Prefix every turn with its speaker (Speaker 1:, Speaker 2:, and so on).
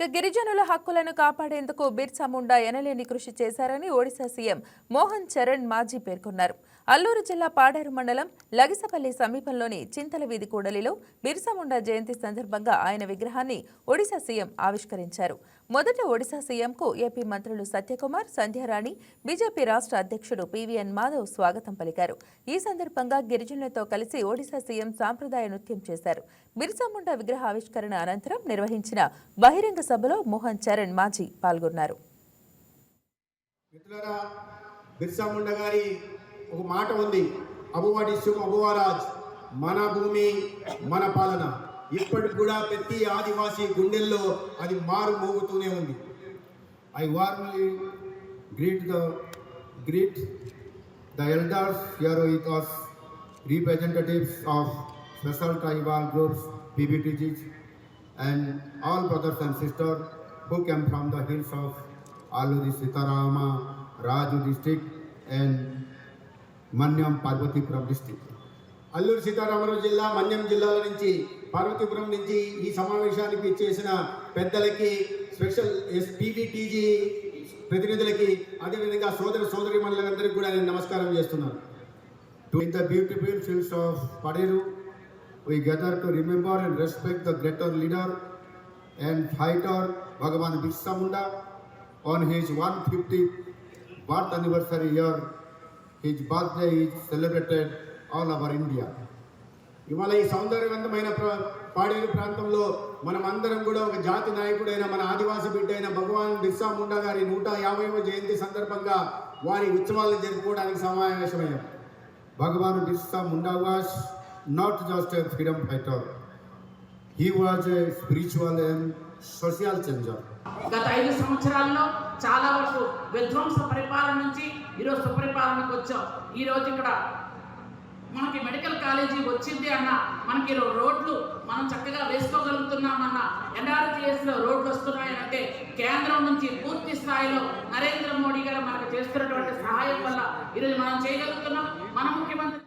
Speaker 1: గిరిజనుల హక్కులను కాపాడేందుకు బిర్సా ముండా ఎనలేని కృషి చేశారని ఒడిశా సీఎం మోహన్ చరణ్ మాజీ పేర్కొన్నారు. అల్లూరు జిల్లా పాడేరు మండలం లగిసపల్లి సమీపంలోని చింతల వీధి కూడలిలో బిర్సా ముండా జయంతి సందర్భంగా ఆయన విగ్రహాన్ని ఒడిశా సీఎం ఆవిష్కరించారు. మొదట ఒడిశా సీఎంకు ఏపీ మంత్రులు సత్యకుమార్ సంధ్యారాణి బీజేపీ రాష్ట్ర అధ్యక్షుడు పీవీఎన్ మాధవ్ స్వాగతం పలికారు. ఈ సందర్భంగా గిరిజనులతో కలిసి ఒడిశా సీఎం సాంప్రదాయ నృత్యం చేశారు. బిర్సా ముండా విగ్రహ ఆవిష్కరణ అనంతరం నిర్వహించిన బహిరంగ సభలో మోహన్ చరణ్ మాజీ పాల్గొన్నారు.
Speaker 2: మిత్రులారా బిర్సా ముండా గారి ఒక మాట ఉంది. అబువాడి శుభ అబువారాజ్ మన భూమి మన పాలన. ఇప్పటికి కూడా ప్రతి ఆదివాసీ గుండెల్లో అది మారు మోగుతూనే ఉంది. I warmly greet the greet the elders here with of special tribal groups PBTGs and all brothers and sisters who came from the hills of Aluri Sitarama, Raju district and Manyam Parvathipuram district. Alluri Sitaramarao జిల్లా మన్యం జిల్లాల నుంచి పార్వతీపురం నుంచి ఈ సమావేశానికి చేసిన పెద్దలకి special ఎస్పీబీటీజీ ప్రతినిధులకి అదేవిధంగా సోదర సోదరి మండలందరికీ కూడా నేను నమస్కారం చేస్తున్నాను to in the beautiful fields of Paderu we gather to remember and respect the greater leader and fighter Bhagavan Birsa Munda on his 150th birth anniversary year. His birthday is celebrated all over India. ఇవాళ ఈ సౌందర్యవంతమైన ప్ర పాడేరు ప్రాంతంలో మనం అందరం కూడా ఒక జాతి నాయకుడైన మన ఆదివాసి బిడ్డ అయిన భగవాన్ బిర్సా ముండా గారి నూట యాభైవ జయంతి సందర్భంగా వారి ఉత్సవాలను జరుపుకోవడానికి సమావేశమయ్యాం Bhagwan Birsa Munda was not just a freedom fighter he was a spiritual and social changer
Speaker 3: గత ఐదు సంవత్సరాల్లో చాలా వరకు విధ్వంస పరిపాలన నుంచి ఈరోజు సుపరిపాలనకు వచ్చాం. ఈరోజు ఇక్కడ మనకి మెడికల్ కాలేజీ వచ్చింది అన్న మనకి రోడ్లు మనం చక్కగా వేసుకోగలుగుతున్నామన్న ఎన్ఆర్టీఎస్లో రోడ్లు వస్తున్నాయంటే కేంద్రం నుంచి పూర్తి స్థాయిలో నరేంద్ర మోడీ గారు మనకు చేస్తున్నటువంటి సహాయం వల్ల ఈరోజు మనం చేయగలుగుతున్నాం. మన ముఖ్యమంత్రి